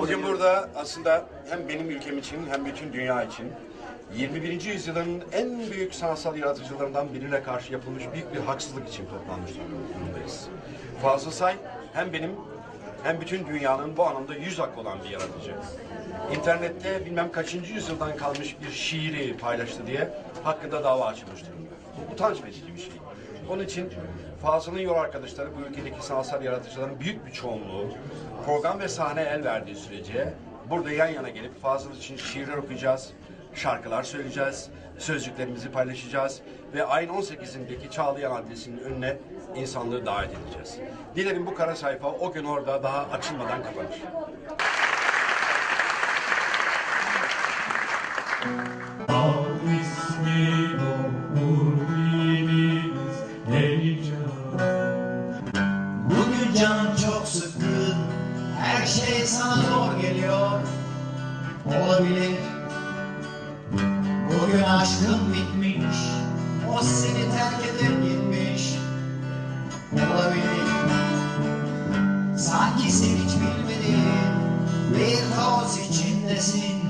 Bugün burada aslında hem benim ülkem için hem bütün dünya için 21. yüzyılın en büyük sanatsal yaratıcılarından birine karşı yapılmış büyük bir haksızlık için toplanmış durumdayız. Fazıl Say hem benim hem bütün dünyanın bu anlamda yüz hakkı olan bir yaratıcı. İnternette bilmem kaçıncı yüzyıldan kalmış bir şiiri paylaştı diye hakkında dava açılmış durumda. Bu utanç verici bir şey. Onun için Fazıl'ın yol arkadaşları bu ülkedeki sanatsal yaratıcıların büyük bir çoğunluğu program ve sahne el verdiği sürece burada yan yana gelip Fazıl için şiirler okuyacağız, şarkılar söyleyeceğiz, sözcüklerimizi paylaşacağız ve ayın 18'indeki Çağlayan adresinin önüne insanlığı davet edeceğiz. Dilerim bu kara sayfa o gün orada daha açılmadan kapanır. Bugün can çok sıkkın, her şey sana zor geliyor. Olabilir. Bugün aşkın bitmiş, o seni terk edip gitmiş. Olabilir. Sanki sen hiç bilmediğin bir kaos içindesin.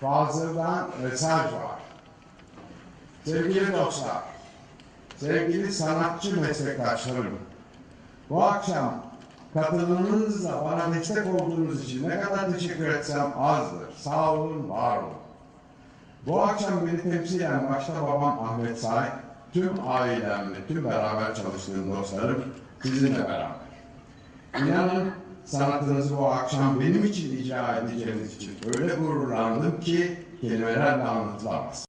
Fazıl'dan mesaj var. Sevgili dostlar, sevgili sanatçı meslektaşlarım, bu akşam katılımınızla bana destek olduğunuz için ne kadar teşekkür etsem azdır. Sağ olun, var olun. Bu akşam beni temsilen başta babam Ahmet Say, tüm ailemle, tüm beraber çalıştığım dostlarım sizinle beraber. İnanın sanatınızı bu akşam benim için icra edeceğiniz için öyle gururlandım ki kelimelerle anlatılamaz.